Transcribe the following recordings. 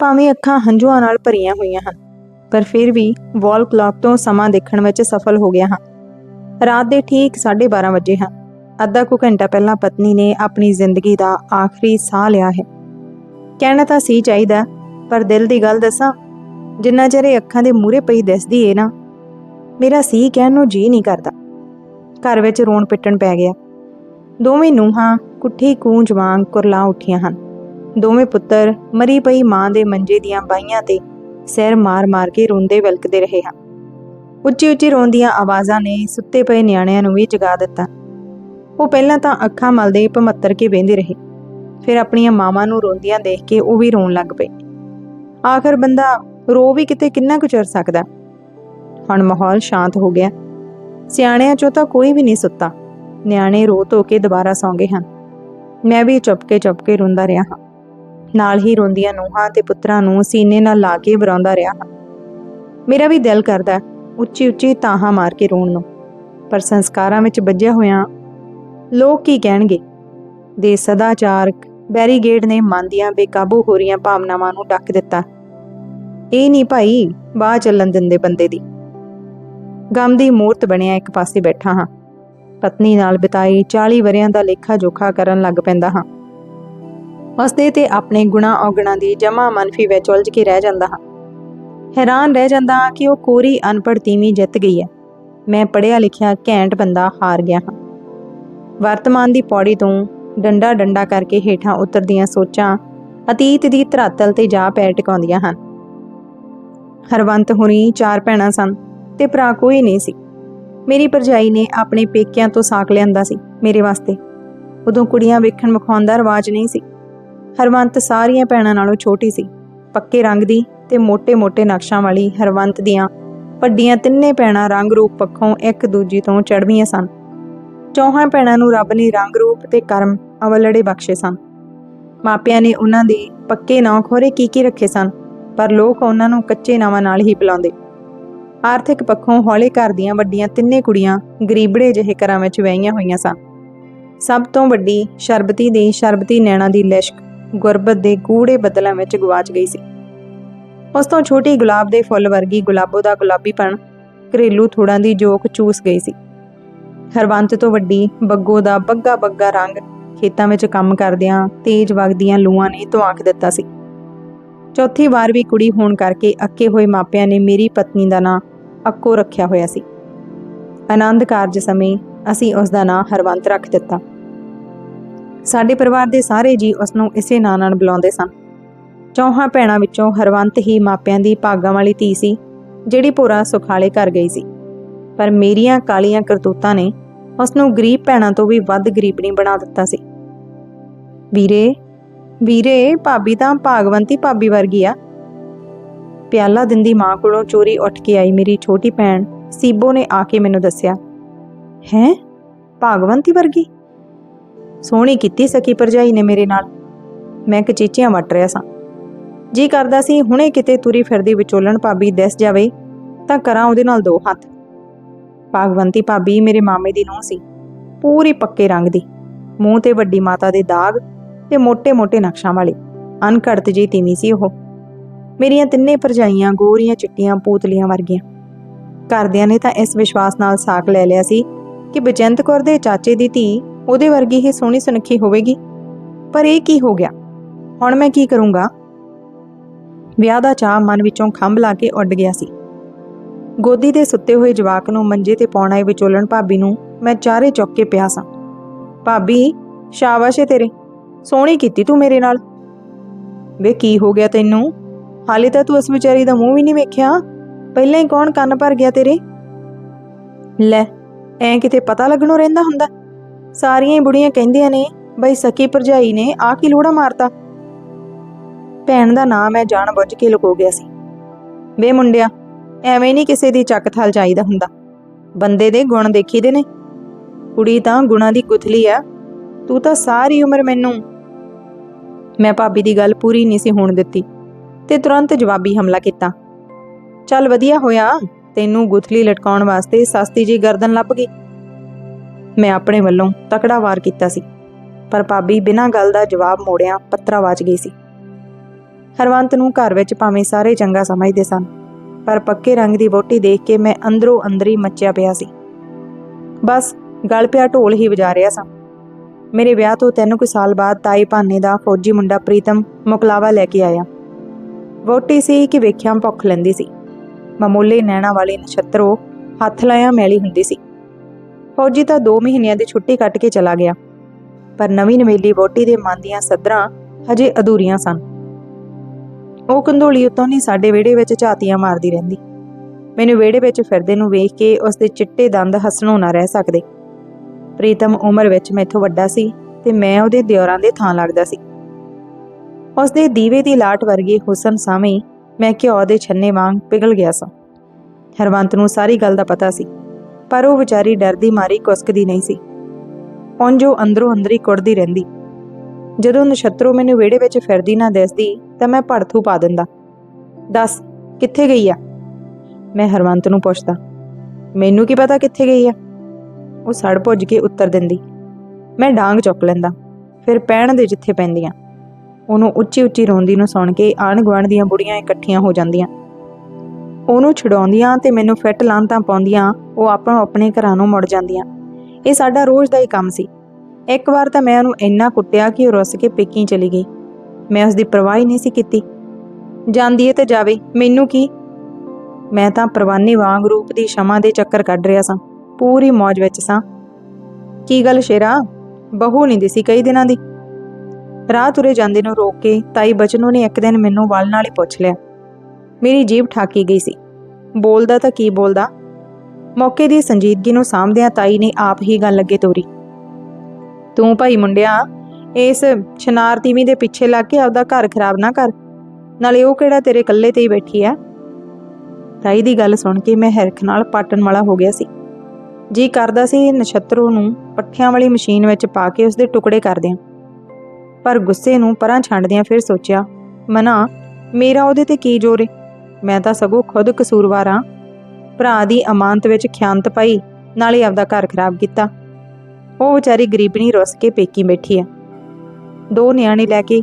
ਭਾਵੇਂ ਅੱਖਾਂ ਹੰਝੂਆਂ ਨਾਲ ਭਰੀਆਂ ਹੋਈਆਂ ਹਨ, ਪਰ ਫਿਰ ਵੀ ਵਾਲ ਕਲੌਕ ਤੋਂ ਸਮਾਂ ਦੇਖਣ ਵਿੱਚ ਸਫਲ ਹੋ ਗਿਆ ਹਾਂ। ਰਾਤ ਦੇ ਠੀਕ 12:30 ਵਜੇ ਹਨ ਅੱਧਾ ਕੁ ਘੰਟਾ ਪਹਿਲਾਂ ਪਤਨੀ ਨੇ ਆਪਣੀ ਜ਼ਿੰਦਗੀ ਦਾ ਆਖਰੀ ਸਾਹ ਲਿਆ ਹੈ। ਕਹਿਣਾ ਤਾਂ ਸੀ ਚਾਹੀਦਾ, ਪਰ ਦਿਲ ਦੀ ਗੱਲ ਦੱਸਾਂ, ਜਿੰਨਾ ਚਿਰ ਇਹ ਅੱਖਾਂ ਦੇ ਮੂਹਰੇ ਪਈ ਦਿਸਦੀ ਏ ਨਾ, ਮੇਰਾ ਸੀ ਕਹਿਣ ਨੂੰ ਜੀ ਨਹੀਂ ਕਰਦਾ। ਘਰ ਵਿੱਚ ਰੋਣ ਪਿੱਟਣ ਪੈ ਗਿਆ। ਦੋਵੇਂ ਨੂੰਹਾਂ ਕੁੱਠੀ ਕੂੰਜ ਵਾਂਗ ਕੁਰਲਾ ਉੱਠੀਆਂ ਹਨ। ਦੋਵੇਂ ਪੁੱਤਰ ਮਰੀ ਪਈ ਮਾਂ ਦੇ ਮੰਜੇ ਦੀਆਂ ਬਾਈਆਂ ਤੇ ਸਿਰ ਮਾਰ-ਮਾਰ ਕੇ ਰੋਂਦੇ ਵਿਲਕਦੇ ਰਹੇ ਹਨ ਉੱਚੀ-ਉੱਚੀ ਰੋਂਦੀਆਂ ਆਵਾਜ਼ਾਂ ਨੇ ਸੁੱਤੇ ਪਏ ਨਿਆਣਿਆਂ ਨੂੰ ਵੀ ਜਗਾ ਦਿੱਤਾ। ਉਹ ਪਹਿਲਾਂ ਤਾਂ ਅੱਖਾਂ ਮਲਦੇ ਭਮੱਤਰ ਕੇ ਬਹਿੰਦੇ ਰਹੇ। ਫਿਰ ਆਪਣੀਆਂ ਮਾਵਾਂ ਨੂੰ ਰੋਂਦੀਆਂ ਦੇਖ ਕੇ ਉਹ ਵੀ ਰੋਣ ਲੱਗ ਪਏ। ਆਖਰ ਬੰਦਾ ਰੋ ਵੀ ਕਿਤੇ ਕਿੰਨਾ ਕੁ ਚਿਰ ਸਕਦਾ? ਹੁਣ ਮਾਹੌਲ ਸ਼ਾਂਤ ਹੋ ਗਿਆ। ਸਿਆਣਿਆਂ ਚੋਂ ਤਾਂ ਕੋਈ ਵੀ ਨਹੀਂ ਸੁੱਤਾ। ਨਿਆਣੇ ਰੋ ਧੋ ਕੇ ਦੁਬਾਰਾ ਸੌਂਗੇ ਹਨ। ਮੈਂ ਵੀ ਚੁੱਪਕੇ ਚੁੱਪਕੇ ਰੋਂਦਾ ਰਿਹਾ ਹਾਂ। ਨਾਲ ਹੀ ਰੋਂਦੀਆਂ ਨੂੰਹਾਂ ਤੇ ਪੁੱਤਰਾਂ ਨੂੰ ਸੀਨੇ ਨਾਲ ਲਾ ਕੇ ਬਰਾਉਂਦਾ ਰਿਹਾ। ਹਾਂ ਮੇਰਾ ਵੀ ਦਿਲ ਕਰਦਾ ਉੱਚੀ ਉੱਚੀ ਤਾਹਾਂ ਮਾਰ ਕੇ ਰੋਣ ਨੂੰ। ਪਰ ਸੰਸਕਾਰਾਂ ਵਿੱਚ ਵੱਜਿਆ ਹੋਇਆ ਲੋਕ ਕੀ ਕਹਿਣਗੇ? ਦੇ ਸਦਾਚਾਰਕ ਬੈਰੀਗੇਡ ਨੇ ਮਨ ਦੀਆਂ ਬੇਕਾਬੂ ਹੋ ਰਹੀਆਂ ਭਾਵਨਾਵਾਂ ਨੂੰ ਡੱਕ ਦਿੱਤਾ। ਇਹ ਨਹੀਂ ਭਾਈ ਬਾਹ ਚੱਲਣ ਦਿੰਦੇ ਬੰਦੇ ਦੀ। ਗਮ ਦੀ ਮੂਰਤ ਬਣਿਆ ਇੱਕ ਪਾਸੇ ਬੈਠਾ ਹਾਂ। ਪਤਨੀ ਨਾਲ ਬਿਤਾਈ 40 ਵਰਿਆਂ ਦਾ ਲੇਖਾ ਜੋਖਾ ਕਰਨ ਲੱਗ ਪੈਂਦਾ ਹਾਂ। ਉਸਦੇ ਤੇ ਆਪਣੇ ਗੁਣਾ ਔਗਣਾ ਦੀ ਜਮਾ ਮਨਫੀ ਵਿੱਚ ਉਲਝ ਕੇ ਰਹਿ ਜਾਂਦਾ ਹਾਂ। ਹੈਰਾਨ ਰਹਿ ਜਾਂਦਾ ਹਾਂ ਕਿ ਉਹ ਕੋਰੀ ਅਨਪੜ੍ਹ ਤੀਵੀਂ ਜਿੱਤ ਗਈ ਹੈ। ਮੈਂ ਪੜਿਆ ਲਿਖਿਆ ਘੈਂਟ ਬੰਦਾ ਹਾਰ ਗਿਆ ਹਾਂ। ਵਰਤਮਾਨ ਦੀ ਪੌੜੀ ਤੋਂ ਡੰਡਾ ਡੰਡਾ ਕਰਕੇ ਹੇਠਾਂ ਉਤਰਦੀਆਂ ਸੋਚਾਂ ਅਤੀਤ ਦੀ ਧਰਾਤਲ ਤੇ ਜਾ ਪੈਰ ਟਿਕਾਉਂਦੀਆਂ ਹਨ। ਹਰਵੰਤ ਹੁਣੀ ਚਾਰ ਭੈਣਾਂ ਸਨ ਤੇ ਭਰਾ ਕੋਈ ਨਹੀਂ ਸੀ। ਮੇਰੀ ਭਰਜਾਈ ਨੇ ਆਪਣੇ ਪੇਕਿਆਂ ਤੋਂ ਸਾਕ ਲਿਆਂਦਾ ਸੀ ਮੇਰੇ ਵਾਸਤੇ। ਉਦੋਂ ਕੁੜੀਆਂ ਵੇਖਣ ਮਖਾਉਂਦਾ ਰਿਵਾਜ ਨਹੀਂ ਸੀ। ਹਰਵੰਤ ਸਾਰੀਆਂ ਭੈਣਾਂ ਨਾਲੋਂ ਛੋਟੀ ਸੀ। ਪੱਕੇ ਰੰਗ ਦੀ ਤੇ ਮੋٹے-ਮੋٹے ਨਕਸ਼ਾਂ ਵਾਲੀ ਹਰਵੰਤ ਦੀਆਂ ਵੱਡੀਆਂ ਤਿੰਨੇ ਭੈਣਾਂ ਰੰਗ ਰੂਪ ਪੱਖੋਂ ਇੱਕ ਦੂਜੀ ਤੋਂ ਚੜਵੀਆਂ ਸਨ। ਚੌਹਾਂ ਭੈਣਾਂ ਨੂੰ ਰੱਬ ਨੇ ਰੰਗ ਰੂਪ ਤੇ ਕਰਮ ਅਵਲੜੇ ਬਖਸ਼ੇ ਸਨ। ਮਾਪਿਆਂ ਨੇ ਉਹਨਾਂ ਦੇ ਪੱਕੇ ਨਾਂ ਖੋਰੇ ਕੀ ਕੀ ਰੱਖੇ ਸਨ, ਪਰ ਲੋਕ ਉਹਨਾਂ ਨੂੰ ਕੱਚੇ ਨਾਵਾਂ ਨਾਲ ਹੀ ਬੁਲਾਉਂਦੇ। ਆਰਥਿਕ ਪੱਖੋਂ ਹੌਲੇ ਘਰ ਦੀਆਂ ਵੱਡੀਆਂ ਤਿੰਨੇ ਕੁੜੀਆਂ ਗਰੀਬੜੇ ਜਿਹੇ ਘਰਾਂ ਵਿੱਚ ਵਹੀਆਂ ਹੋਈਆਂ ਸਨ। ਸਭ ਤੋਂ ਵੱਡੀ ਸ਼ਰਬਤੀ ਦੀ ਸ਼ਰਬਤੀ ਨੈਣਾ ਦੀ ਲਿਸ਼ਕ ਗੁਰਬਤ ਦੇ ਗੂੜੇ ਬੱਦਲਾਂ ਵਿੱਚ ਗਵਾਚ ਗਈ ਸੀ। ਉਸ ਤੋਂ ਛੋਟੀ ਗੁਲਾਬ ਦੇ ਫੁੱਲ ਵਰਗੀ ਗੁਲਾਬੋ ਦਾ ਗੁਲਾਬੀਪਣ ਘਰੇਲੂ ਥੋੜਾਂ ਦੀ ਜੋਕ ਚੂਸ ਗਈ ਸੀ। ਹਰਵੰਤ ਤੋਂ ਵੱਡੀ ਬੱਗੋ ਦਾ ਬੱਗਾ ਬੱਗਾ ਰੰਗ ਖੇਤਾਂ ਵਿੱਚ ਕੰਮ ਕਰਦਿਆਂ ਤੇਜ਼ ਵਗਦੀਆਂ ਲੂਆਂ ਨੇ ਧੁਆਕ ਦਿੱਤਾ ਸੀ। ਚੌਥੀ ਵਾਰ ਵੀ ਕੁੜੀ ਹੋਣ ਕਰਕੇ ਅੱਕੇ ਹੋਏ ਮਾਪਿਆਂ ਨੇ ਮੇਰੀ ਪਤਨੀ ਦਾ ਨਾਂ ਅੱਕੋ ਰੱਖਿਆ ਹੋਇਆ ਸੀ। ਆਨੰਦ ਕਾਰਜ ਸਮੇਂ ਅਸੀਂ ਉਸ ਦਾ ਨਾਂ ਹਰਵੰਤ ਰੱਖ ਦਿੱਤਾ। ਸਾਡੇ ਪਰਿਵਾਰ ਦੇ ਸਾਰੇ ਜੀ ਉਸ ਨੂੰ ਇਸੇ ਨਾਂ ਨਾਲ ਬੁਲਾਉਂਦੇ ਸਨ। ਚੌਹਾਂ ਭੈਣਾਂ ਵਿੱਚੋਂ ਹਰਵੰਤ ਹੀ ਮਾਪਿਆਂ ਦੀ ਭਾਗਾਂ ਵਾਲੀ ਧੀ ਸੀ, ਜਿਹੜੀ ਪੂਰਾ ਸੁਖਾਲੇ ਕਰ ਗਈ ਸੀ। ਪਰ ਮੇਰੀਆਂ ਕਾਲੀਆਂ ਕਰਤੂਤਾਂ ਨੇ ਉਸ ਨੂੰ ਗਰੀਬ ਭੈਣਾਂ ਤੋਂ ਵੀ ਵੱਧ ਗਰੀਬਣੀ ਬਣਾ ਦਿੱਤਾ ਸੀ। ਵੀਰੇ ਵੀਰੇ, ਭਾਬੀ ਤਾਂ ਭਾਗਵੰਤੀ ਭਾਬੀ ਵਰਗੀ ਆ। ਪਿਆਲਾ ਦਿੰਦੀ ਮਾਂ ਕੋਲੋਂ ਚੋਰੀ ਉੱਠ ਕੇ ਆਈ ਮੇਰੀ ਛੋਟੀ ਭੈਣ, ਸੀਬੋ ਨੇ ਆ ਕੇ ਮੈਨੂੰ ਦੱਸਿਆ, ਹੈ, ਭਾਗਵੰਤੀ ਵਰਗੀ? ਸੋਹਣੀ ਕੀਤੀ ਸਕੀ ਪਰਜਾਈ ਨੇ ਮੇਰੇ ਨਾਲ। ਮੈਂ ਕਚੀਚੀਆਂ ਵੱਟ ਰਿਆ ਸਾਂ। ਜੀ ਕਰਦਾ ਸੀ, ਹੁਣੇ ਕਿਤੇ ਤੁਰੀ ਫਿਰਦੀ ਵਿਚੋਲਣ ਭਾਬੀ ਦਿਸ ਜਾਵੇ, ਤਾਂ ਕਰਾਂ ਉਹਦੇ ਨਾਲ ਦੋ ਹੱਥ। ਭਾਗਵੰਤੀ ਭਾਬੀ ਮੇਰੇ ਮਾਮੇ ਦੀ ਨੂੰ ਸੀ, ਪੂਰੀ ਪੱਕੇ ਰੰਗ ਦੀ। ਮੂੰਹ ਤੇ ਵੱਡੀ ਮਾਤਾ ਦੇ ਦਾਗ ਤੇ ਮੋٹے-ਮੋٹے ਨਕਸ਼ਾਂ ਵਾਲੀ ਅਨਕੜਤ ਜੀ ਤੀਵੀਂ ਸੀ ਉਹ। ਮੇਰੀਆਂ ਤਿੰਨੇ ਪਰਜਾਈਆਂ ਗੋਰੀਆਂ ਚਿੱਟੀਆਂ ਪੂਤਲੀਆਂ ਵਰਗੀਆਂ। ਘਰਦਿਆਂ ਨੇ ਤਾਂ ਇਸ ਵਿਸ਼ਵਾਸ ਨਾਲ ਸਾਕ ਲੈ ਲਿਆ ਸੀ ਕਿ ਬਚੰਤ ਕੌਰ ਦੇ ਚਾਚੇ ਦੀ ਧੀ ਉਹਦੇ ਵਰਗੀ ਹੀ ਸੋਹਣੀ ਸੁਨੱਖੀ ਹੋਵੇਗੀ। ਪਰ ਇਹ ਕੀ ਹੋ ਗਿਆ? ਹੁਣ ਮੈਂ ਕੀ ਕਰੂੰਗਾ? ਵਿਆਹ ਦਾ ਚਾਹ ਮਨ ਵਿੱਚੋਂ ਖੰਭ ਲਾ ਕੇ ਉੱਡ ਗਿਆ ਸੀ। ਗੋਦੀ ਦੇ ਸੁੱਤੇ ਹੋਏ ਜਵਾਕ ਨੂੰ ਮੰਜੇ ਤੇ ਪਾਉਣਾ ਆਏ ਵਿਚੋਲਣ ਭਾਬੀ ਨੂੰ ਮੈਂ ਚਾਰੇ ਚੁੱਕ ਕੇ ਪਿਆ ਸਾਂ। ਭਾਬੀ, ਸ਼ਾਬਾਸ਼ ਏ ਤੇਰੇ। ਸੋਹਣੀ ਕੀਤੀ ਤੂੰ ਮੇਰੇ ਨਾਲ। ਵੇ, ਕੀ ਹੋ ਗਿਆ ਤੈਨੂੰ? ਹਾਲੇ ਤਾਂ ਤੂੰ ਉਸ ਵਿਚਾਰੀ ਦਾ ਮੂੰਹ ਵੀ ਨਹੀਂ ਵੇਖਿਆ। ਪਹਿਲਾਂ ਹੀ ਕੌਣ ਕੰਨ ਭਰ ਗਿਆ ਤੇਰੇ? ਲੈ, ਐ ਕਿਤੇ ਪਤਾ ਲੱਗਣੋਂ ਰਹਿੰਦਾ ਹੁੰਦਾ। ਸਾਰੀਆਂ ਹੀ ਬੁੜੀਆਂ ਕਹਿੰਦੀਆਂ ਨੇ, ਬਈ ਸਕੀ ਭਰਜਾਈ ਨੇ ਆ ਕੀ ਲੋੜਾ ਮਾਰਤਾ? ਭੈਣ ਦਾ ਨਾਮ ਮੈਂ ਜਾਣ ਬੁੱਝ ਕੇ ਲੁਕੋ ਗਿਆ ਸੀ। ਵੇ ਮੁੰਡਿਆ, ਐਵੇਂ ਨਹੀਂ ਕਿਸੇ ਦੀ ਚੱਕ ਥਲ ਚਾਹੀਦਾ ਹੁੰਦਾ। ਬੰਦੇ ਦੇ ਗੁਣ ਦੇਖੀਦੇ ਨੇ। ਕੁੜੀ ਤਾਂ ਗੁਣਾ ਦੀ ਗੁਥਲੀ ਆ। ਤੂੰ ਤਾਂ ਸਾਰੀ ਉਮਰ ਮੈਨੂੰ ਮੈਂ ਭਾਬੀ ਦੀ ਗੱਲ ਪੂਰੀ ਨਹੀਂ ਸੀ ਹੋਣ ਦਿੱਤੀ ਤੇ ਤੁਰੰਤ ਜਵਾਬੀ ਹਮਲਾ ਕੀਤਾ। ਚੱਲ ਵਧੀਆ ਹੋਇਆ, ਤੈਨੂੰ ਗੁਥਲੀ ਲਟਕਾਉਣ ਵਾਸਤੇ ਸਸਤੀ ਜੀ ਗਰਦਨ ਲੱਭ ਗਈ। ਮੈਂ ਆਪਣੇ ਵੱਲੋਂ ਤਕੜਾ ਵਾਰ ਕੀਤਾ ਸੀ। ਪਰ ਭਾਬੀ ਬਿਨਾਂ ਗੱਲ ਦਾ ਜਵਾਬ ਮੋੜਿਆਂ ਪੱਤਰਾ ਵਾਚ ਗਈ ਸੀ। ਹਰਵੰਤ ਨੂੰ ਘਰ ਵਿੱਚ ਭਾਵੇਂ ਸਾਰੇ ਚੰਗਾ ਸਮਝਦੇ ਸਨ, ਪਰ ਪੱਕੇ ਰੰਗ ਦੀ ਵੋਟੀ ਦੇਖ ਕੇ ਮੈਂ ਅੰਦਰੋਂ ਅੰਦਰੀ ਮੱਚਿਆ ਪਿਆ ਸੀ। ਬਸ ਗਲ ਪਿਆ ਢੋਲ ਹੀ ਵਜਾ ਰਿਹਾ ਸਾਂ। ਮੇਰੇ ਵਿਆਹ ਤੋਂ ਤਿੰਨ ਕੁ ਸਾਲ ਬਾਅਦ ਤਾਈ ਭਾਨੇ ਦਾ ਫੌਜੀ ਮੁੰਡਾ ਪ੍ਰੀਤਮ ਮੁਕਲਾਵਾ ਲੈ ਕੇ ਆਇਆ। ਵੋਟੀ ਸੀ ਕਿ ਵੇਖਿਆ ਭੁੱਖ ਲੈਂਦੀ ਸੀ। ਮਾਮੂਲੇ ਨੈਣਾ ਵਾਲੇ ਨਛੱਤਰੋ ਹੱਥ ਲਾਇਆ ਮੈਲੀ ਹੁੰਦੀ ਸੀ। ਫੌਜੀ ਤਾਂ 2 ਮਹੀਨਿਆਂ ਦੀ ਛੁੱਟੀ ਕੱਟ ਕੇ ਚਲਾ ਗਿਆ। ਪਰ ਨਵੀਂ ਨਵੇਲੀ ਵੋਟੀ ਦੇ ਮਨ ਦੀਆਂ ਸਦਰਾਂ ਹਜੇ ਅਧੂਰੀਆਂ ਸਨ। ਉਹ ਕੰਧੋਲੀ ਉੱਤੋਂ ਨਹੀਂ ਸਾਡੇ ਵਿਹੜੇ ਵਿੱਚ ਝਾਤੀਆਂ ਮਾਰਦੀ ਰਹਿੰਦੀ। ਮੈਨੂੰ ਵਿਹੜੇ ਵਿੱਚ ਫਿਰਦੇ ਨੂੰ ਵੇਖ ਕੇ ਉਸ ਦੇ ਚਿੱਟੇ ਦੰਦ ਹੱਸਣੋਂ ਨਾ ਰਹਿ ਸਕਦੇ। ਪ੍ਰੀਤਮ ਉਮਰ ਵਿੱਚ ਮੈਥੋਂ ਵੱਡਾ ਸੀ ਤੇ ਮੈਂ ਉਹਦੇ ਦਿਓਰਾਂ ਦੇ ਥਾਂ ਲੱਗਦਾ ਸੀ। ਉਸ ਦੇ ਦੀਵੇ ਦੀ ਲਾਟ ਵਰਗੇ ਹੁਸਨ ਸਾਵੇਂ ਮੈਂ ਘਿਓ ਦੇ ਛੰਨੇ ਵਾਂਗ ਪਿਘਲ ਗਿਆ ਸਾਂ। ਹਰਵੰਤ ਨੂੰ ਸਾਰੀ ਗੱਲ ਦਾ ਪਤਾ ਸੀ। ਪਰ ਉਹ ਵਿਚਾਰੀ ਡਰਦੀ ਮਾਰੀ ਕੁਸਕਦੀ ਨਹੀਂ ਸੀ। ਉਂਝ ਉਹ ਅੰਦਰੋਂ ਅੰਦਰੀ ਕੁੜਦੀ ਰਹਿੰਦੀ। ਜਦੋਂ ਨਛੱਤਰੋ ਮੈਨੂੰ ਵਿਹੜੇ ਵਿੱਚ ਫਿਰਦੀ ਨਾ ਦਿਸਦੀ, ਤਾਂ ਮੈਂ ਭੜਥੂ ਪਾ ਦਿੰਦਾ। ਦੱਸ, ਕਿੱਥੇ ਗਈ ਆ? ਮੈਂ ਹਰਵੰਤ ਨੂੰ ਪੁੱਛਦਾ। ਮੈਨੂੰ ਕੀ ਪਤਾ ਕਿੱਥੇ ਗਈ ਆ? ਉਹ ਸੜ ਭੁੱਜ ਕੇ ਉੱਤਰ ਦਿੰਦੀ। ਮੈਂ ਡਾਂਗ ਚੁੱਕ ਲੈਂਦਾ। ਫਿਰ ਪੈਣ ਦੇ ਜਿੱਥੇ ਪੈਂਦੀਆਂ। ਉਹਨੂੰ ਉੱਚੀ ਉੱਚੀ ਰੋਂਦੀ ਨੂੰ ਸੁਣ ਕੇ ਆਣ ਗੁਆਂਢ ਦੀਆਂ ਬੁੜੀਆਂ ਇਕੱਠੀਆਂ ਹੋ ਜਾਂਦੀਆਂ। ਉਹਨੂੰ ਛਡਾਉਂਦੀਆਂ ਤੇ ਮੈਨੂੰ ਫਿੱਟ ਲਾਂਤਾਂ ਪਾਉਂਦੀਆਂ, ਉਹ ਆਪਣੋ ਆਪਣੇ ਘਰਾਂ ਨੂੰ ਮੁੜ ਜਾਂਦੀਆਂ। ਇਹ ਸਾਡਾ ਰੋਜ਼ ਦਾ ਹੀ ਕੰਮ ਸੀ। ਇੱਕ ਵਾਰ ਤਾਂ ਮੈਂ ਉਹਨੂੰ ਇੰਨਾ ਕੁੱਟਿਆ ਕਿ ਉਹ ਰੁੱਸ ਕੇ ਪੇਕੀ ਚਲੀ ਗਈ। ਮੈਂ ਉਸ ਦੀ ਪਰਵਾਹ ਹੀ ਨਹੀਂ ਸੀ ਕੀਤੀ। ਜਾਂਦੀ ਏ ਤੇ ਜਾਵੇ, ਮੈਨੂੰ ਕੀ? ਮੈਂ ਤਾਂ ਪਰਵਾਨੇ ਵਾਂਗ ਰੂਪ ਦੀ ਸ਼ਮਾ ਦੇ ਚੱਕਰ ਕੱਢ ਰਿਹਾ ਸਾਂ। ਪੂਰੀ ਮौज ਵਿੱਚ ਸਾਂ। ਕੀ ਗੱਲ ਸ਼ੇਰਾ? ਬਹੂ ਨਹੀਂ ਦਿਸੀ ਕਈ ਦਿਨਾਂ ਦੀ। ਰਾਹ ਉਰੇ ਜਾਂਦੇ ਨੂੰ ਰੋਕ ਕੇ ਤਾਈ ਬਚਨੋ ਨੇ ਇੱਕ ਦਿਨ ਮੈਨੂੰ ਵੱਲ ਨਾਲ ਹੀ ਪੁੱਛ ਲਿਆ। ਮੇਰੀ ਜੀਭ ਠਾਕੀ ਗਈ ਸੀ। ਬੋਲਦਾ ਤਾਂ ਕੀ ਬੋਲਦਾ? ਮੌਕੇ ਦੀ ਸੰਜੀਦਗੀ ਨੂੰ ਸਾਂਭਦਿਆਂ ਤਾਈ ਨੇ ਆਪ ਹੀ ਗੱਲ ਅੱਗੇ ਤੋਰੀ। ਤੂੰ ਭਾਈ ਮੁੰਡਿਆ, ਇਸ ਛਨਾਰ ਤੀਵੀਂ ਦੇ ਪਿੱਛੇ ਲੱਗ ਕੇ ਆਪਦਾ ਘਰ ਖਰਾਬ ਨਾ ਕਰ। ਨਾਲੇ ਉਹ ਕਿਹੜਾ ਤੇਰੇ ਇਕੱਲੇ ਤੇ ਹੀ ਬੈਠੀ ਆ ਤਾਈ ਦੀ ਗੱਲ ਸੁਣ ਕੇ ਮੈਂ ਹਿਰਖ ਨਾਲ ਪਾਟਣ ਵਾਲਾ ਹੋ ਗਿਆ ਸੀ। ਜੀ ਕਰਦਾ ਸੀ ਨਛੱਤਰੋ ਨੂੰ ਪੱਠਿਆਂ ਵਾਲੀ ਮਸ਼ੀਨ ਵਿੱਚ ਪਾ ਕੇ ਉਸਦੇ ਟੁਕੜੇ ਕਰ ਦਿਆਂ ਪਰ ਗੁੱਸੇ ਨੂੰ ਪਰਾਂ ਛੱਡਦਿਆਂ ਫਿਰ ਸੋਚਿਆ, ਮਨਾ, ਮੇਰਾ ਉਹਦੇ ਤੇ ਕੀ ਜ਼ੋਰ ਏ? ਮੈਂ ਤਾਂ ਸਗੋਂ ਖੁਦ ਕਸੂਰਵਾਰ ਹਾਂ। ਭਰਾ ਦੀ ਅਮਾਨਤ ਵਿੱਚ ਖਿਆਨਤ ਪਾਈ, ਨਾਲੇ ਆਪਦਾ ਘਰ ਖਰਾਬ ਕੀਤਾ। ਉਹ ਵਿਚਾਰੀ ਗਰੀਬਣੀ ਰੁੱਸ ਕੇ ਪੇਕੀ ਬੈਠੀ ਆ ਦੋ ਨਿਆਣੇ ਲੈ ਕੇ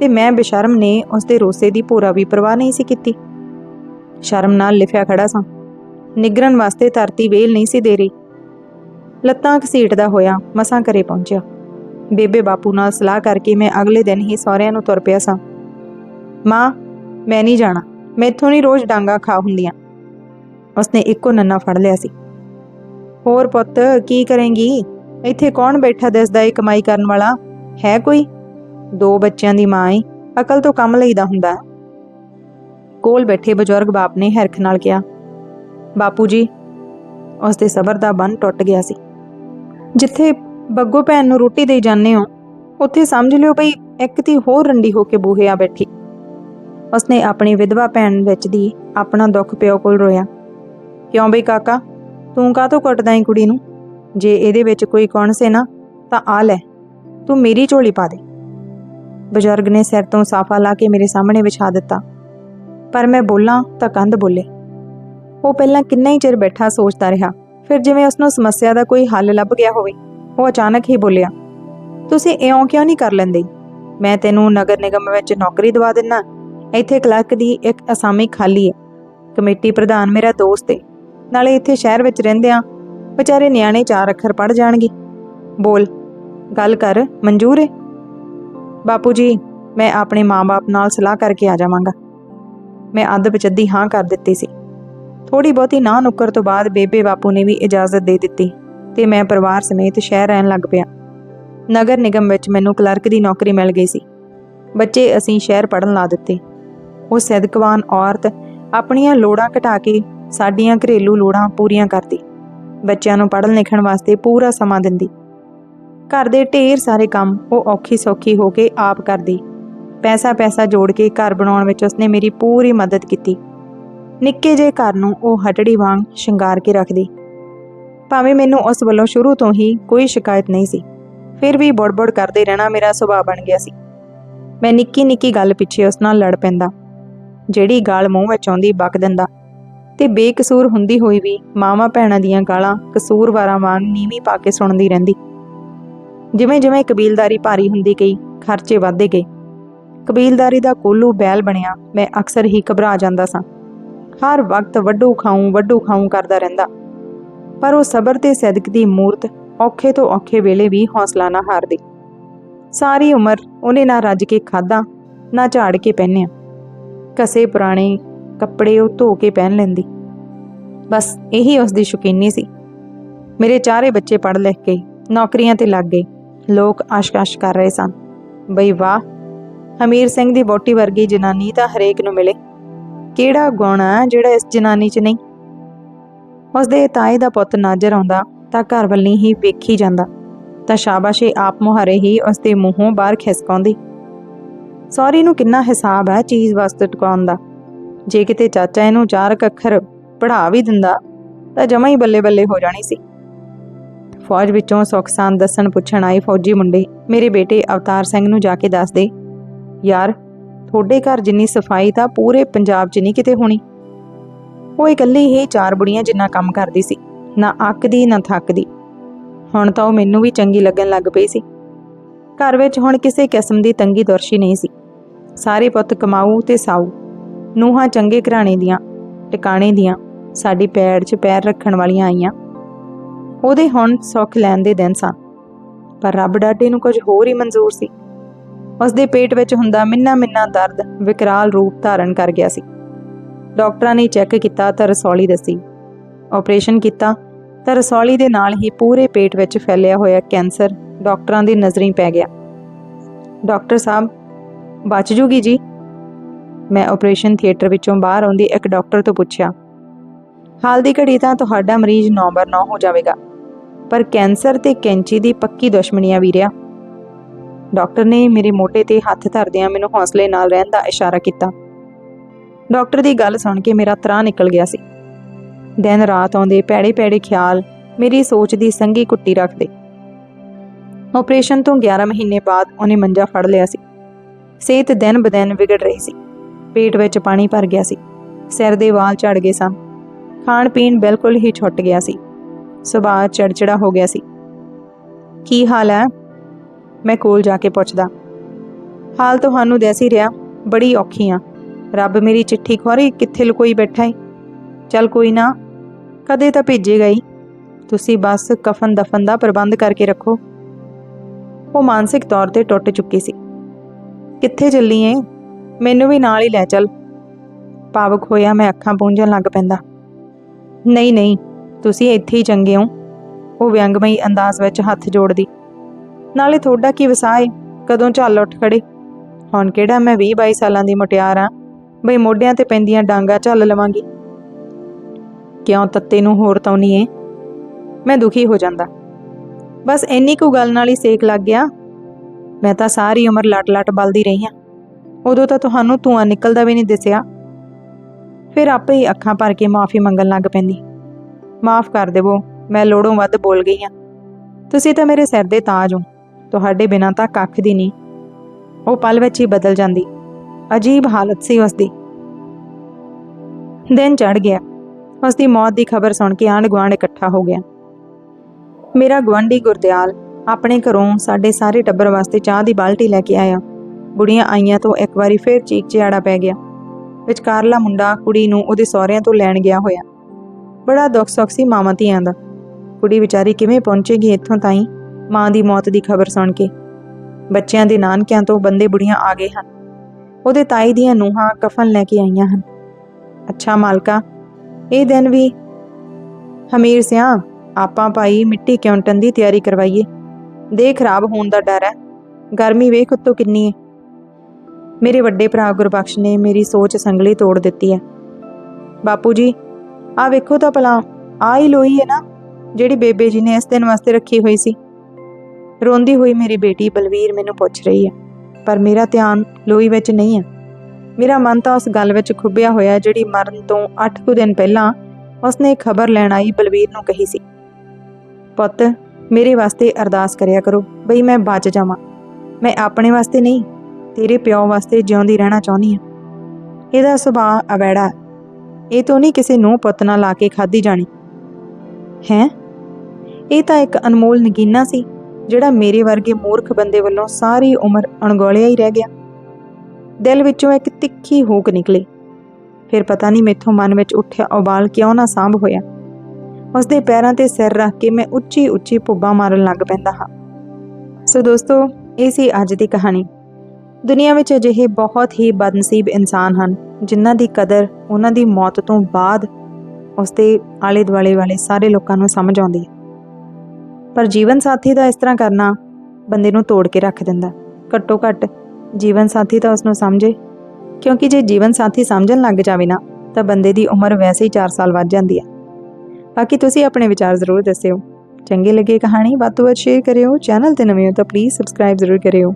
ਤੇ ਮੈਂ ਬੇਸ਼ਰਮ ਨੇ ਉਸ ਦੇ ਰੋਸੇ ਦੀ ਪੂਰਾ ਵੀ ਪਰਵਾਹ ਨਹੀਂ ਸੀ ਕੀਤੀ। ਸ਼ਰਮ ਨਾਲ ਲਿਫਿਆ ਖੜਾ ਸਾਂ। ਨਿਗਰਨ ਵਾਸਤੇ ਧਰਤੀ ਵੇਲ ਨਹੀਂ ਸੀ ਦੇ ਰਹੀ। ਲੱਤਾਂ ਘਸੀਟਦਾ ਹੋਇਆ ਮਸਾਂ ਘਰੇ ਪਹੁੰਚਿਆ। ਬੇਬੇ ਬਾਪੂ ਨਾਲ ਸਲਾਹ ਕਰਕੇ ਮੈਂ ਅਗਲੇ ਦਿਨ ਹੀ ਸਹੁਰਿਆਂ ਨੂੰ ਤੁਰ ਪਿਆ ਸਾਂ। ਮਾਂ, ਮੈਂ ਨਹੀਂ ਜਾਣਾ। ਮੈਥੋਂ ਨਹੀਂ ਰੋਜ਼ ਡਾਂਗਾ ਖਾ ਹੁੰਦੀਆਂ। ਉਸਨੇ ਇੱਕੋ ਨੰਨਾ ਫੜ ਲਿਆ ਸੀ। ਹੋਰ ਪੁੱਤ, ਕੀ ਕਰੇਂਗੀ? ਇੱਥੇ ਕੌਣ ਬੈਠਾ ਦਿਸਦਾ ਏ ਕਮਾਈ ਕਰਨ ਵਾਲਾ? ਹੈ ਕੋਈ? ਦੋ ਬੱਚਿਆਂ ਦੀ ਮਾਂ ਏ, ਅਕਲ ਤੋਂ ਕੰਮ ਲਈਦਾ ਹੁੰਦਾ। ਹੈ। ਕੋਲ ਬੈਠੇ ਬਜ਼ੁਰਗ ਬਾਪ ਨੇ ਹਰਖ ਨਾਲ ਕਿਹਾ, ਬਾਪੂ ਜੀ ਉਸ ਦੇ ਸਬਰ ਦਾ ਬੰਨ ਟੁੱਟ ਗਿਆ ਸੀ। ਜਿੱਥੇ ਬੱਗੋ ਭੈਣ ਨੂੰ ਰੋਟੀ ਦੇਈ ਜਾਂਦੇ ਹੋ, ਉੱਥੇ ਸਮਝ ਲਿਓ ਬਈ ਇੱਕ ਤੀ ਹੋਰ ਰੰਡੀ ਹੋ ਕੇ ਬੂਹੇ ਆ ਬੈਠੀ। ਉਸਨੇ ਆਪਣੀ ਵਿਧਵਾ ਭੈਣ ਵਿੱਚ ਦੀ ਆਪਣਾ ਦੁੱਖ ਪਿਓ ਕੋਲ ਰੋਇਆ। ਕਿਉਂ ਬਈ ਕਾਕਾ? ਤੂੰ ਕਾਹਤੋਂ ਕੁੱਟਦਾ ਈ ਕੁੜੀ ਨੂੰ? ਜੇ ਇਹਦੇ ਵਿੱਚ ਕੋਈ ਕੌਣ ਸੇ ਨਾ, ਤਾਂ ਆ ਲੈ, ਤੂੰ ਮੇਰੀ ਝੋਲੀ ਪਾ ਦੇ। ਬਜ਼ੁਰਗ ਨੇ ਸਿਰ ਤੋਂ ਸਾਫਾ ਲਾ ਕੇ ਮੇਰੇ ਸਾਹਮਣੇ ਵਿਛਾ ਦਿੱਤਾ। ਪਰ ਮੈਂ ਬੋਲਾਂ ਤਾਂ ਕੰਧ ਬੋਲੇ। ਉਹ ਪਹਿਲਾਂ ਕਿੰਨਾ ਹੀ ਚਿਰ ਬੈਠਾ ਸੋਚਦਾ ਰਿਹਾ, ਫਿਰ ਜਿਵੇਂ ਉਸ ਨੂੰ ਸਮੱਸਿਆ ਦਾ ਕੋਈ ਹੱਲ ਲੱਭ ਗਿਆ ਹੋਵੇ, ਉਹ ਅਚਾਨਕ ਹੀ ਬੋਲਿਆ, ਤੁਸੀਂ ਇਉਂ ਕਿਉਂ ਨਹੀਂ ਕਰ ਲੈਂਦੇ? ਮੈਂ ਤੈਨੂੰ ਨਗਰ ਨਿਗਮ ਵਿੱਚ ਨੌਕਰੀ ਦਵਾ ਦਿੰਨਾ ਇੱਥੇ ਕਲਰਕ ਦੀ ਇੱਕ ਅਸਾਮੀ ਖਾਲੀ ਹੈ। ਕਮੇਟੀ ਪ੍ਰਧਾਨ ਮੇਰਾ ਦੋਸਤ ਹੈ ਨਾਲੇ ਇੱਥੇ ਸ਼ਹਿਰ ਵਿੱਚ ਰਹਿੰਦੇ ਆ, ਵਿਚਾਰੇ ਨਿਆਣੇ ਚਾਰ ਅੱਖਰ ਪੜ ਜਾਣਗੇ। ਬੋਲ, ਗੱਲ ਕਰ, ਮਨਜ਼ੂਰ ਹੈ ਬਾਪੂ ਜੀ, ਮੈਂ ਆਪਣੇ ਮਾਂ-ਬਾਪ ਨਾਲ ਸਲਾਹ ਕਰਕੇ ਆ ਜਾਵਾਂਗਾ। ਮੈਂ ਅੱਧ ਵਿਚੱਦੀ ਹਾਂ ਕਰ ਦਿੱਤੀ ਸੀ। ਥੋੜੀ ਬਹੁਤੀ ਨਾ ਨੁੱਕਰ ਤੋਂ ਬਾਅਦ ਬੇਬੇ ਬਾਪੂ ਨੇ ਵੀ ਇਜਾਜ਼ਤ ਦੇ ਦਿੱਤੀ ਤੇ ਮੈਂ ਪਰਿਵਾਰ ਸਮੇਤ ਸ਼ਹਿਰ ਰਹਿਣ ਲੱਗ ਪਿਆ। ਨਗਰ ਨਿਗਮ ਵਿੱਚ ਮੈਨੂੰ ਕਲਰਕ ਦੀ ਨੌਕਰੀ ਮਿਲ ਗਈ ਸੀ। ਬੱਚੇ ਅਸੀਂ ਸ਼ਹਿਰ ਪੜਨ ਲਾ ਦਿੱਤੇ। ਉਹ ਸਦਕਵਾਨ ਔਰਤ ਆਪਣੀਆਂ ਲੋੜਾਂ ਘਟਾ ਕੇ ਸਾਡੀਆਂ ਘਰੇਲੂ ਲੋੜਾਂ ਪੂਰੀਆਂ ਕਰਦੀ। ਬੱਚਿਆਂ ਨੂੰ ਪੜ੍ਹਨ ਲਿਖਣ ਵਾਸਤੇ ਪੂਰਾ ਸਮਾਂ ਦਿੰਦੀ। ਘਰ ਦੇ ਢੇਰ ਸਾਰੇ ਕੰਮ ਉਹ ਔਖੀ ਸੌਖੀ ਹੋ ਕੇ ਆਪ ਕਰਦੀ। ਪੈਸਾ ਪੈਸਾ ਜੋੜ ਕੇ ਘਰ ਬਣਾਉਣ ਵਿੱਚ ਉਸਨੇ ਮੇਰੀ ਪੂਰੀ ਮਦਦ ਕੀਤੀ। ਨਿੱਕੇ ਜਿਹੇ ਘਰ ਨੂੰ ਉਹ ਹਟੜੀ ਵਾਂਗ ਸ਼ਿੰਗਾਰ ਕੇ ਰੱਖਦੀ। ਭਾਵੇਂ ਮੈਨੂੰ ਉਸ ਵੱਲੋਂ ਸ਼ੁਰੂ ਤੋਂ ਹੀ ਕੋਈ ਸ਼ਿਕਾਇਤ ਨਹੀਂ ਸੀ, ਫਿਰ ਵੀ ਬੜਬੜ ਕਰਦੇ ਰਹਿਣਾ ਮੇਰਾ ਸੁਭਾਅ ਬਣ ਗਿਆ ਸੀ। ਮੈਂ ਨਿੱਕੀ ਨਿੱਕੀ ਗੱਲ ਪਿੱਛੇ ਉਸ ਨਾਲ ਲੜ ਪੈਂਦਾ। ਜਿਹੜੀ ਗਾਲ ਮੂੰਹ ਵਿੱਚ ਆਉਂਦੀ ਬਕ ਦਿੰਦਾ। ਤੇ ਬੇਕਸੂਰ ਹੁੰਦੀ ਹੋਈ ਵੀ ਮਾਵਾਂ ਭੈਣਾਂ ਦੀਆਂ ਗਾਲਾਂ ਕਸੂਰਵਾਰਾਂ ਵਾਂਗ ਨੀਵੀਂ ਪਾ ਕੇ ਸੁਣਦੀ ਰਹਿੰਦੀ। ਜਿਵੇਂ ਜਿਵੇਂ ਕਬੀਲਦਾਰੀ ਭਾਰੀ ਹੁੰਦੀ ਗਈ, ਖਰਚੇ ਵੱਧਦੇ ਗਏ। ਕਬੀਲਦਾਰੀ ਦਾ ਕੋਲੂ ਬੈਲ ਬਣਿਆ, ਮੈਂ ਅਕਸਰ ਹੀ ਘਬਰਾ ਜਾਂਦਾ ਸਾਂ। ਹਰ ਵਕਤ ਵੱਡੂ ਖਾਉਂ ਵੱਡੂ ਖਾਉਂ ਕਰਦਾ ਰਹਿੰਦਾ। ਪਰ ਉਹ ਸਬਰ ਤੇ ਸਦਕ ਦੀ ਮੂਰਤ ਔਖੇ ਤੋਂ ਔਖੇ ਵੇਲੇ ਵੀ ਹੌਸਲਾ ਨਾ ਹਾਰਦੀ। ਸਾਰੀ ਉਮਰ ਉਹਨੇ ਨਾ ਰੱਜ ਕੇ ਖਾਦਾ ਨਾ ਝਾੜ ਕੇ ਪਹਿਨਿਆ। ਕਸੇ ਪੁਰਾਣੇ ਕੱਪੜੇ ਉਹ ਧੋ ਕੇ ਪਹਿਨ ਲੈਂਦੀ। ਬਸ ਇਹੀ ਉਸ ਦੀ ਸ਼ੁਕੀਨੀ ਸੀ। ਮੇਰੇ ਚਾਰੇ ਬੱਚੇ ਪੜ੍ਹ ਲਿਖ ਕੇ ਨੌਕਰੀਆਂ ਤੇ ਲੱਗ ਗਏ। ਲੋਕ ਆਸ਼-ਆਸ਼ ਕਰ ਰਹੇ ਸਨ। ਬਈ ਵਾਹ ਹਮੀਰ ਸਿੰਘ ਦੀ ਵੋਟੀ ਵਰਗੀ ਜਨਾਨੀ ਤਾਂ ਹਰੇਕ ਨੂੰ ਮਿਲੇ। ਕਿਹੜਾ ਗੁਣ ਹੈ ਜਿਹੜਾ ਇਸ ਜਨਾਨੀ 'ਚ ਨਹੀਂ? ਉਸ ਦੇ ਤਾਏ ਦਾ ਪੁੱਤ ਨਾਜ਼ਰ ਆਉਂਦਾ ਤਾਂ ਘਰ ਵੱਲ ਹੀ ਵੇਖੀ ਜਾਂਦਾ। ਤਾਂ ਸ਼ਾਬਾਸ਼ੇ ਆਪ ਮੁਹਾਰੇ ਹੀ ਉਸ ਦੇ ਮੂੰਹੋਂ ਬਾਹਰ ਖਿਸਕਾਉਂਦੀ। ਸੌਰੀ ਨੂੰ ਕਿੰਨਾ ਹਿਸਾਬ ਹੈ ਚੀਜ਼ ਵਾਸਤੇ ਟਿਕਾਉਣ ਦਾ। ਜੇ ਕਿਤੇ ਚਾਚਾ ਇਹਨੂੰ ਚਾਰ ਕੁ ਅੱਖਰ ਪੜ੍ਹਾ ਵੀ ਦਿੰਦਾ, ਤਾਂ ਜਮਾ ਹੀ ਬੱਲੇ ਬੱਲੇ ਹੋ ਜਾਣੀ ਸੀ। ਫੌਜ ਵਿੱਚੋਂ ਸੁਖਸਾਨ ਦੱਸਣ ਪੁੱਛਣ ਆਏ ਫੌਜੀ ਮੁੰਡੇ, ਮੇਰੇ ਬੇਟੇ ਅਵਤਾਰ ਸਿੰਘ ਨੂੰ ਜਾ ਕੇ ਦੱਸਦੇ ਯਾਰ, ਤੁਹਾਡੇ ਘਰ ਜਿੰਨੀ ਸਫ਼ਾਈ ਤਾਂ ਪੂਰੇ ਪੰਜਾਬ 'ਚ ਨਹੀਂ ਕਿਤੇ ਹੋਣੀ। ਉਹ ਇਕੱਲੀ ਹੀ ਚਾਰ ਬੁੜੀਆਂ ਜਿੰਨਾ ਕੰਮ ਕਰਦੀ ਸੀ, ਨਾ ਅੱਕਦੀ, ਨਾ ਥੱਕਦੀ। ਹੁਣ ਤਾਂ ਉਹ ਮੈਨੂੰ ਵੀ ਚੰਗੀ ਲੱਗਣ ਲੱਗ ਪਈ ਸੀ। ਘਰ ਵਿੱਚ ਹੁਣ ਕਿਸੇ ਕਿਸਮ ਦੀ ਤੰਗੀ ਦਰਸ਼ੀ ਨਹੀਂ ਸੀ। ਸਾਰੇ ਪੁੱਤ ਕਮਾਊ ਤੇ ਸਾਊ। ਨੂੰਹਾਂ ਚੰਗੇ ਘਰਾਣੇ ਦੀਆਂ, ਟਿਕਾਣੇ ਦੀਆਂ, ਸਾਡੀ ਪੈੜ 'ਚ ਪੈਰ ਰੱਖਣ ਵਾਲੀਆਂ ਆਈਆਂ। ਉਹਦੇ ਹੁਣ ਸੁੱਖ ਲੈਣ ਦੇ ਦਿਨ ਸਨ। ਪਰ ਰੱਬ ਡਾਡੇ ਨੂੰ ਕੁਝ ਹੋਰ ਹੀ ਮਨਜ਼ੂਰ ਸੀ। ਉਸ ਦੇ ਪੇਟ ਵਿੱਚ ਹੁੰਦਾ ਮਿੰਨਾ ਮਿੰਨਾ ਦਰਦ ਵਿਕਰਾਲ ਰੂਪ ਧਾਰਨ ਕਰ ਗਿਆ ਸੀ। ਡਾਕਟਰਾਂ ਨੇ ਚੈੱਕ ਕੀਤਾ ਤਾਂ ਰਸੌਲੀ ਦੱਸੀ। ਆਪਰੇਸ਼ਨ ਕੀਤਾ ਤਾਂ ਰਸੌਲੀ ਦੇ ਨਾਲ ਹੀ ਪੂਰੇ ਪੇਟ ਵਿੱਚ ਫੈਲਿਆ ਹੋਇਆ ਕੈਂਸਰ ਡਾਕਟਰਾਂ ਦੀ ਨਜ਼ਰੀਂ ਪੈ ਗਿਆ। ਡਾਕਟਰ ਸਾਹਿਬ, ਬਚ ਜੂਗੀ ਜੀ? ਮੈਂ ਆਪਰੇਸ਼ਨ ਥੀਏਟਰ ਵਿੱਚੋਂ ਬਾਹਰ ਆਉਂਦੀ ਇੱਕ ਡਾਕਟਰ ਤੋਂ ਪੁੱਛਿਆ, ਹਾਲ ਦੀ ਘੜੀ ਤਾਂ ਤੁਹਾਡਾ ਮਰੀਜ਼ 9 9 ਹੋ ਜਾਵੇਗਾ, ਪਰ ਕੈਂਸਰ ਤੇ ਕੈਂਚੀ ਦੀ ਪੱਕੀ ਦੁਸ਼ਮਣੀ ਆ ਵੀਰਿਆ। ਡਾਕਟਰ ਨੇ ਮੇਰੇ ਮੋਢੇ ਤੇ ਹੱਥ ਧਰਦਿਆਂ ਮੈਨੂੰ ਹੌਸਲੇ ਨਾਲ ਰਹਿਣ ਦਾ ਇਸ਼ਾਰਾ ਕੀਤਾ। ਡਾਕਟਰ ਦੀ ਗੱਲ ਸੁਣ ਕੇ ਮੇਰਾ ਤਰਾਹ ਨਿਕਲ ਗਿਆ ਸੀ। ਦਿਨ ਰਾਤ ਆਉਂਦੇ ਪੈੜੇ ਪੈੜੇ ਖਿਆਲ, ਮੇਰੀ ਸੋਚ ਦੀ ਸੰਗੀ ਕੁੱਟੀ ਰੱਖਦੇ। ਆਪਰੇਸ਼ਨ ਤੋਂ 11 ਮਹੀਨੇ ਬਾਅਦ ਉਹਨੇ ਮੰਜਾ ਫੜ ਲਿਆ ਸੀ। ਸਿਹਤ ਦਿਨ ਬਦਿਨ ਵਿਗੜ ਰਹੀ ਸੀ। ਪੇਟ ਵਿੱਚ ਪਾਣੀ ਭਰ ਗਿਆ ਸੀ। ਸਿਰ ਦੇ ਵਾਲ ਝੜ ਗਏ ਸਨ। ਖਾਣ ਪੀਣ ਬਿਲਕੁਲ ਹੀ ਛੁੱਟ ਗਿਆ ਸੀ। ਸੁਭਾਅ ਚੜਚੜਾ ਹੋ ਗਿਆ ਸੀ। ਕੀ ਹਾਲ ਹੈ? ਮੈਂ ਕੋਲ ਜਾ ਕੇ ਪੁੱਛਦਾ। ਹਾਲ ਤੁਹਾਨੂੰ ਦੱਸ ਰਿਹਾ, ਬੜੀ ਔਖੀ ਆ। ਰੱਬ ਮੇਰੀ ਚਿੱਠੀ ਖੋਰੀ, ਕਿੱਥੇ ਲੁਕੋਈ ਬੈਠਾ ਏ? ਚੱਲ ਕੋਈ ਨਾ, ਕਦੇ ਤਾਂ ਭੇਜੇਗਾ ਹੀ ਤੁਸੀਂ ਬਸ ਕਫਨ ਦਫਨ ਦਾ ਪ੍ਰਬੰਧ ਕਰਕੇ ਰੱਖੋ। ਉਹ ਮਾਨਸਿਕ ਤੌਰ ਤੇ ਟੁੱਟ ਚੁੱਕੀ ਸੀ। ਕਿੱਥੇ ਚੱਲੀ ਏ? ਮੈਨੂੰ ਵੀ ਨਾਲ ਹੀ ਲੈ ਚੱਲ। ਪਾਵਕ ਹੋਇਆ ਮੈਂ ਅੱਖਾਂ ਪੂੰਝਣ ਲੱਗ ਪੈਂਦਾ। ਨਹੀਂ ਨਹੀਂ, ਤੁਸੀਂ ਇੱਥੇ ਹੀ ਚੰਗੇ ਹੋ ਉਹ ਵਿਅੰਗਮਈ ਅੰਦਾਜ਼ ਵਿੱਚ ਹੱਥ ਜੋੜਦੀ। ਨਾਲੇ ਤੁਹਾਡਾ ਕੀ ਵਸਾਹ ਏ? ਕਦੋਂ ਝੱਲ ਉੱਠ ਖੜੇ ਹੁਣ ਕਿਹੜਾ ਮੈਂ 20 22 ਸਾਲਾਂ ਦੀ ਮੁਟਿਆਰ ਆ? ਬਈ ਮੋਢਿਆਂ ਤੇ ਪੈਂਦੀਆਂ ਡਾਂਗਾ ਝੱਲ ਲਵਾਂਗੀ? ਕਿਉਂ ਤੱਤੇ ਨੂੰ ਹੋਰ ਤਾਉਣੀ ਏ? ਮੈਂ ਦੁਖੀ ਹੋ ਜਾਂਦਾ। ਬਸ ਇੰਨੀ ਕੁ ਗੱਲ ਨਾਲ ਹੀ ਸੇਕ ਲੱਗ ਗਿਆ। ਮੈਂ ਤਾਂ ਸਾਰੀ ਉਮਰ ਲਟ-ਲਟ ਬਲਦੀ ਰਹੀ ਹਾਂ। ਉਦੋਂ ਤਾਂ ਤੁਹਾਨੂੰ ਧੂਆਂ ਨਿਕਲਦਾ ਵੀ ਨਹੀਂ ਦਿਸਿਆ। ਫਿਰ ਆਪੇ ਹੀ ਅੱਖਾਂ ਭਰ ਕੇ ਮਾਫੀ ਮੰਗਣ ਲੱਗ ਪੈਂਦੀ। ਮਾਫ ਕਰ ਦੇਵੋ, ਮੈਂ ਲੋੜੋਂ ਵੱਧ ਬੋਲ ਗਈ ਹਾਂ। ਤੁਸੀਂ ਤਾਂ ਮੇਰੇ ਸਿਰ ਦੇ ਤਾਜ ਹੋ। ਤੁਹਾਡੇ ਬਿਨਾਂ ਤਾਂ ਕੱਖ ਦੀ ਨਹੀਂ। ਉਹ ਪਲ ਵਿੱਚ ਹੀ ਬਦਲ ਜਾਂਦੀ। ਅਜੀਬ ਹਾਲਤ ਸੀ ਉਸ ਦੀ ਦਿਨ ਚੜ ਗਿਆ। ਉਸ ਦੀ ਮੌਤ ਦੀ ਖਬਰ ਸੁਣ ਕੇ ਆਂਢ ਗੁਆਂਢ ਇਕੱਠਾ ਹੋ ਗਿਆ। ਮੇਰਾ ਗਵਾਂਢੀ ਗੁਰਦਿਆਲ ਆਪਣੇ ਘਰੋਂ ਸਾਡੇ ਸਾਰੇ ਟੱਬਰ ਵਾਸਤੇ ਚਾਹ ਦੀ ਬਾਲਟੀ ਲੈ ਕੇ ਆਇਆ। ਬੁੜੀਆਂ ਆਈਆਂ ਤੋਂ ਇੱਕ ਵਾਰੀ ਫੇਰ ਚੀਕ ਚਿਹਾੜਾ ਪੈ ਗਿਆ। ਵਿਚਕਾਰਲਾ ਮੁੰਡਾ ਕੁੜੀ ਨੂੰ ਉਹਦੇ ਸਹੁਰਿਆਂ ਤੋਂ ਲੈਣ ਗਿਆ ਹੋਇਆ। ਬੜਾ ਦੁੱਖ ਸੁੱਖ ਸੀ ਮਾਮਾ ਧੀਆਂ ਦਾ। ਕੁੜੀ ਵਿਚਾਰੀ ਕਿਵੇਂ ਪਹੁੰਚੇਗੀ ਇੱਥੋਂ ਤਾਈਂ? ਮਾਂ ਦੀ ਮੌਤ ਦੀ ਖਬਰ ਸੁਣ ਕੇ। ਬੱਚਿਆਂ ਦੇ ਨਾਨਕਿਆਂ ਤੋਂ ਬੰਦੇ ਬੁੜੀਆਂ ਆ ਗਏ ਹਨ। ਉਹਦੇ ਤਾਈ ਦੀਆਂ ਨੂੰਹਾਂ ਕਫਨ ਲੈ ਕੇ ਆਈਆਂ ਹਨ। ਅੱਛਾ ਮਾਲਕਾ, ਇਹ ਦਿਨ ਵੀ ਹਮੀਰ ਸਿਆ ਆਪਾਂ ਭਾਈ ਮਿੱਟੀ ਕਿਉਂਟਣ ਦੀ ਤਿਆਰੀ ਕਰਵਾਈਏ? ਦੇ ਖਰਾਬ ਹੋਣ ਦਾ ਡਰ ਹੈ। ਗਰਮੀ ਵੇਖ ਉੱਤੋਂ ਕਿੰਨੀ ਹੈ ਮੇਰੇ ਵੱਡੇ ਭਰਾ ਗੁਰਬਖਸ਼ ਨੇ ਮੇਰੀ ਸੋਚ ਸੰਗਲੀ ਤੋੜ ਦਿੱਤੀ ਹੈ। ਬਾਪੂ ਜੀ, ਆ ਵੇਖੋ ਤਾਂ ਭਲਾ, ਆ ਹੀ ਲੋਈ ਹੈ ਨਾ, ਜਿਹੜੀ ਬੇਬੇ ਜੀ ਨੇ ਇਸ ਦਿਨ ਵਾਸਤੇ ਰੱਖੀ ਹੋਈ ਸੀ। ਰੋਂਦੀ ਹੋਈ ਮੇਰੀ ਬੇਟੀ ਬਲਵੀਰ ਮੈਨੂੰ ਪੁੱਛ ਰਹੀ ਹੈ, ਪਰ ਮੇਰਾ ਧਿਆਨ ਲੋਈ ਵਿੱਚ ਨਹੀਂ ਹੈ। ਮੇਰਾ ਮਨ ਤਾਂ ਉਸ ਗੱਲ ਵਿੱਚ ਖੁੱਬਿਆ ਹੋਇਆ ਜਿਹੜੀ ਮਰਨ ਤੋਂ 8 ਕੁ ਦਿਨ ਪਹਿਲਾਂ ਉਸਨੇ ਖਬਰ ਲੈਣ ਆਈ ਬਲਵੀਰ ਨੂੰ ਕਹੀ ਸੀ। ਪੁੱਤ, ਮੇਰੇ ਵਾਸਤੇ ਅਰਦਾਸ ਕਰਿਆ ਕਰੋ ਬਈ ਮੈਂ ਬਚ ਜਾਵਾਂ। ਮੈਂ ਆਪਣੇ ਵਾਸਤੇ ਨਹੀਂ, ਤੇਰੇ ਪਿਓ ਵਾਸਤੇ ਜਿਉਂਦੀ ਰਹਿਣਾ ਚਾਹੁੰਦੀ ਹਾਂ। ਇਹਦਾ ਸੁਭਾਅ ਅਵੈੜਾ ਇਹ ਤੋਂ ਨਹੀਂ ਕਿਸੇ ਨੂੰ ਪੁੱਤ ਨਾਲ ਲਾ ਕੇ ਖਾਦੀ ਜਾਣੀ। ਹੈ? ਇਹ ਤਾਂ ਇੱਕ ਅਨਮੋਲ ਨਗੀਨਾ ਸੀ, ਜਿਹੜਾ ਮੇਰੇ ਵਰਗੇ ਮੂਰਖ ਬੰਦੇ ਵੱਲੋਂ ਸਾਰੀ ਉਮਰ ਅਣਗੌਲਿਆ ਹੀ ਰਹਿ ਗਿਆ। ਦਿਲ ਵਿੱਚੋਂ ਇੱਕ ਤਿੱਖੀ ਹੂਕ ਨਿਕਲੀ। ਫਿਰ ਪਤਾ ਨਹੀਂ ਮੈਥੋਂ ਮਨ ਵਿੱਚ ਉੱਠਿਆ ਉਬਾਲ ਕਿਉਂ ਨਾ ਸਾਂਭ ਹੋਇਆ। ਉਸ ਦੇ ਪੈਰਾਂ ਤੇ ਸਿਰ ਰੱਖ ਕੇ ਮੈਂ ਉੱਚੀ ਉੱਚੀ ਪੁੱਬਾਂ ਮਾਰਨ ਲੱਗ ਪੈਂਦਾ ਹਾਂ। ਸੋ ਦੋਸਤੋ, ਇਹ ਸੀ ਅੱਜ ਦੀ ਕਹਾਣੀ। ਦੁਨੀਆ ਵਿੱਚ ਅਜਿਹੇ ਬਹੁਤ ਹੀ ਬਦਨਸੀਬ ਇਨਸਾਨ ਹਨ, ਜਿਨ੍ਹਾਂ ਦੀ ਕਦਰ ਉਹਨਾਂ ਦੀ ਮੌਤ ਤੋਂ ਬਾਅਦ ਉਸ ਦੇ ਆਲੇ ਦੁਆਲੇ ਵਾਲੇ ਸਾਰੇ ਲੋਕਾਂ ਨੂੰ ਸਮਝ ਆਉਂਦੀ ਹੈ। ਪਰ ਜੀਵਨ ਸਾਥੀ ਦਾ ਇਸ ਤਰ੍ਹਾਂ ਕਰਨਾ ਬੰਦੇ ਨੂੰ ਤੋੜ ਕੇ ਰੱਖ ਦਿੰਦਾ। ਘੱਟੋ ਘੱਟ ਜੀਵਨ ਸਾਥੀ ਤਾਂ ਉਸ ਨੂੰ ਸਮਝੇ। ਕਿਉਂਕਿ ਜੇ ਜੀਵਨ ਸਾਥੀ ਸਮਝਣ ਲੱਗ ਜਾਵੇ ਨਾ, ਤਾਂ ਬੰਦੇ ਦੀ ਉਮਰ ਵੈਸੇ ਹੀ 4 ਸਾਲ ਵੱਧ ਜਾਂਦੀ ਹੈ। ਬਾਕੀ ਤੁਸੀਂ ਆਪਣੇ ਵਿਚਾਰ ਜ਼ਰੂਰ ਦੱਸਿਓ। ਚੰਗੀ ਲੱਗੇ ਕਹਾਣੀ, ਵੱਧ ਤੋਂ ਵੱਧ ਸ਼ੇਅਰ ਕਰਿਓ। ਚੈਨਲ ਤੇ ਨਵੇਂ ਹੋ ਤਾਂ ਪਲੀਜ਼ ਸਬਸਕ੍ਰਾਈਬ ਜ਼ਰੂਰ ਕਰਿਓ।